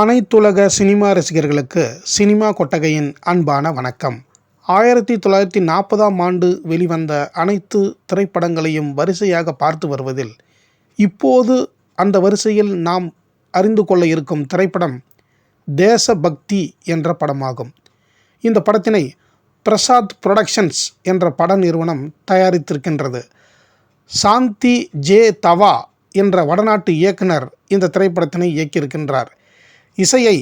அனைத்துலக சினிமா ரசிகர்களுக்கு சினிமா கொட்டகையின் அன்பான வணக்கம். ஆயிரத்தி தொள்ளாயிரத்தி நாற்பதாம் ஆண்டு வெளிவந்த அனைத்து திரைப்படங்களையும் வரிசையாக பார்த்து வருவதில் இப்போது அந்த வரிசையில் நாம் அறிந்து கொள்ள இருக்கும் திரைப்படம் தேசபக்தி என்ற படமாகும். இந்த படத்தினை பிரசாத் புரொடக்ஷன்ஸ் என்ற பட நிறுவனம் தயாரித்திருக்கின்றது. சாந்தி ஜே தவா என்ற வடநாட்டு இயக்குனர் இந்த திரைப்படத்தினை இயக்கியிருக்கின்றார். இசையை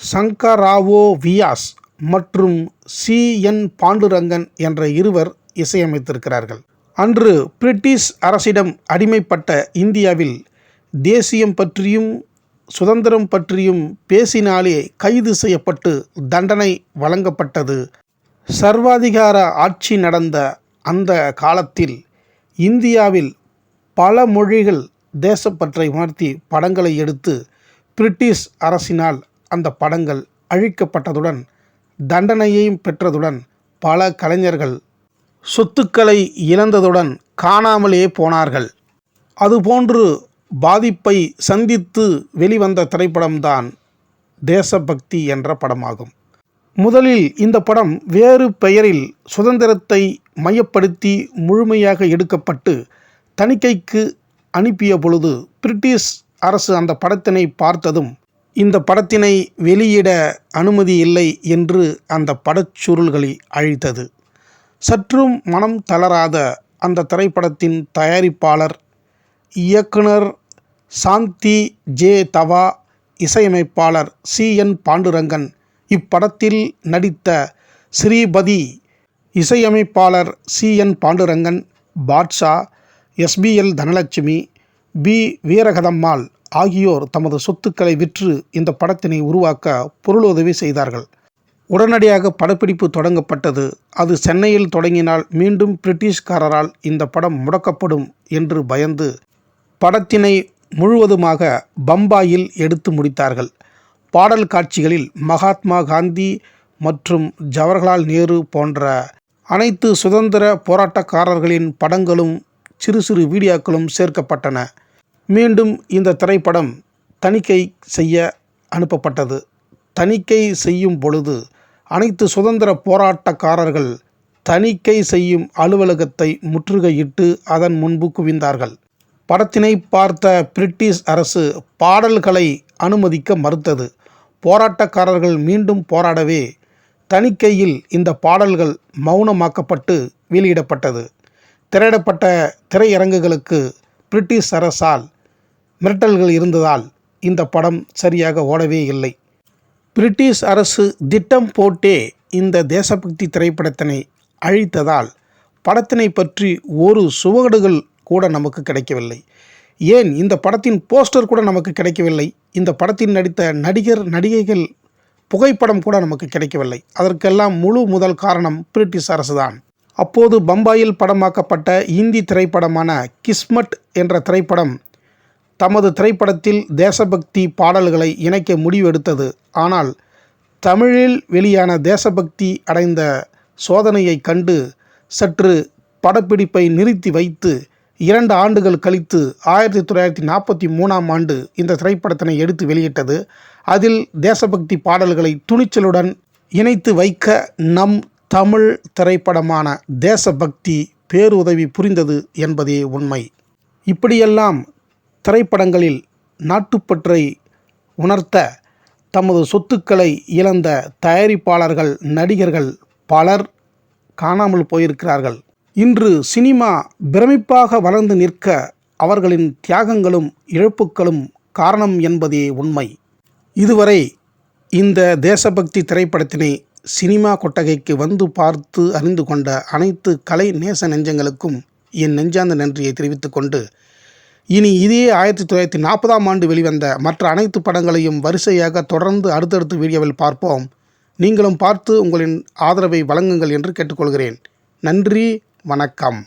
சங்கராவோ வியாஸ் மற்றும் சி. என். பாண்டுரங்கன் என்ற இருவர் இசையமைத்திருக்கிறார்கள். அன்று பிரிட்டிஷ் அரசிடம் அடிமைப்பட்ட இந்தியாவில் தேசியம் பற்றியும் சுதந்திரம் பற்றியும் பேசினாலே கைது செய்யப்பட்டு தண்டனை வழங்கப்பட்டது. சர்வாதிகார ஆட்சி நடந்த அந்த காலத்தில் இந்தியாவில் பல மொழிகள் தேசப்பற்றை உணர்த்தி படங்களை எடுத்து பிரிட்டிஷ் அரசினால் அந்த படங்கள் அழிக்கப்பட்டதுடன் தண்டனையையும் பெற்றதுடன் பல கலைஞர்கள் சொத்துக்களை இழந்ததுடன் காணாமலே போனார்கள். அதுபோன்று பாதிப்பை சந்தித்து வெளிவந்த திரைப்படம்தான் தேசபக்தி என்ற படமாகும். முதலில் இந்த படம் வேறு பெயரில் சுதந்திரத்தை மையப்படுத்தி முழுமையாக எடுக்கப்பட்டு தணிக்கைக்கு அனுப்பிய பொழுது பிரிட்டிஷ் அரசு அந்த படத்தினை பார்த்ததும் இந்த படத்தினை வெளியிட அனுமதி இல்லை என்று அந்த படச்சுருள்களை அழித்தது. சற்றும் மனம் தளராத அந்த திரைப்படத்தின் தயாரிப்பாளர் இயக்குனர் சாந்தி ஜே தவா இசையமைப்பாளர் சி என் பாண்டுரங்கன் இப்படத்தில் நடித்த ஸ்ரீபதி இசையமைப்பாளர் C N Pandurangan Basha SPL Dhanalakshmi P. Veerakathammal ஆகியோர் தமது சொத்துக்களை விற்று இந்த படத்தினை உருவாக்க பொருளுதவி செய்தார்கள். உடனடியாக படப்பிடிப்பு தொடங்கப்பட்டது. அது சென்னையில் தொடங்கினால் மீண்டும் பிரிட்டிஷ்காரரால் இந்த படம் முடக்கப்படும் என்று பயந்து படத்தினை முழுவதுமாக பம்பாயில் எடுத்து முடித்தார்கள். பாடல் காட்சிகளில் மகாத்மா காந்தி மற்றும் ஜவஹர்லால் நேரு போன்ற அனைத்து சுதந்திர போராட்டக்காரர்களின் படங்களும் சிறு சிறு வீடியோக்களும் சேர்க்கப்பட்டன. மீண்டும் இந்த திரைப்படம் தணிக்கை செய்ய அனுப்பப்பட்டது. தணிக்கை செய்யும் பொழுது அனைத்து சுதந்திர போராட்டக்காரர்கள் தணிக்கை செய்யும் அலுவலகத்தை முற்றுகையிட்டு அதன் முன்பு குவிந்தார்கள். படத்தினை பார்த்த பிரிட்டிஷ் அரசு பாடல்களை அனுமதிக்க மறுத்தது. போராட்டக்காரர்கள் மீண்டும் போராடவே தணிக்கையில் இந்த பாடல்கள் மௌனமாக்கப்பட்டு வெளியிடப்பட்டது. திரையிடப்பட்ட திரையரங்குகளுக்கு பிரிட்டிஷ் அரசால் மிரட்டல்கள் இருந்ததால் இந்த படம் சரியாக ஓடவே இல்லை. பிரிட்டிஷ் அரசு திட்டம் போட்டே இந்த தேசபக்தி திரைப்படத்தினை அழித்ததால் படத்தினை பற்றி ஒரு சுவடுகள் கூட நமக்கு கிடைக்கவில்லை. ஏன்? இந்த படத்தின் போஸ்டர் கூட நமக்கு கிடைக்கவில்லை. இந்த படத்தில் நடித்த நடிகர் நடிகைகள் புகைப்படம் கூட நமக்கு கிடைக்கவில்லை. அதற்கெல்லாம் முழு முதல் காரணம் பிரிட்டிஷ் அரசுதான். அப்போது பம்பாயில் படமாக்கப்பட்ட இந்தி திரைப்படமான கிஸ்மட் என்ற திரைப்படம் தமது திரைப்படத்தில் தேசபக்தி பாடல்களை இணைக்க முடிவெடுத்தது. ஆனால் தமிழில் வெளியான தேசபக்தி அடைந்த சோதனையை கண்டு சற்று படப்பிடிப்பை நிறுத்தி வைத்து இரண்டு ஆண்டுகள் கழித்து ஆயிரத்தி தொள்ளாயிரத்தி நாற்பத்தி மூணாம் ஆண்டு இந்த திரைப்படத்தினை எடுத்து வெளியிட்டது. அதில் தேசபக்தி பாடல்களை துணிச்சலுடன் இணைத்து வைக்க நம் தமிழ் திரைப்படமான தேசபக்தி பேருதவி புரிந்தது என்பதே உண்மை. இப்படியெல்லாம் திரைப்படங்களில் நாட்டுப்பற்றை உணர்த்த தமது சொத்துக்களை இழந்த தயாரிப்பாளர்கள் நடிகர்கள் பலர் காணாமல் போயிருக்கிறார்கள். இன்று சினிமா பிரமிப்பாக வளர்ந்து நிற்க அவர்களின் தியாகங்களும் இழப்புகளும் காரணம் என்பதே உண்மை. இதுவரை இந்த தேசபக்தி திரைப்படத்தினை சினிமா கொட்டகைக்கு வந்து பார்த்து அறிந்து கொண்ட அனைத்து கலை நேச நெஞ்சங்களுக்கும் என் நெஞ்சார்ந்த நன்றியை தெரிவித்துக்கொண்டு இனி இதே ஆயிரத்தி தொள்ளாயிரத்தி நாற்பதாம் ஆண்டு வெளிவந்த மற்ற அனைத்து படங்களையும் வரிசையாக தொடர்ந்து அடுத்தடுத்து வீடியோவில் பார்ப்போம். நீங்களும் பார்த்து உங்களின் ஆதரவை வழங்குங்கள் என்று கேட்டுக்கொள்கிறேன். நன்றி வணக்கம்.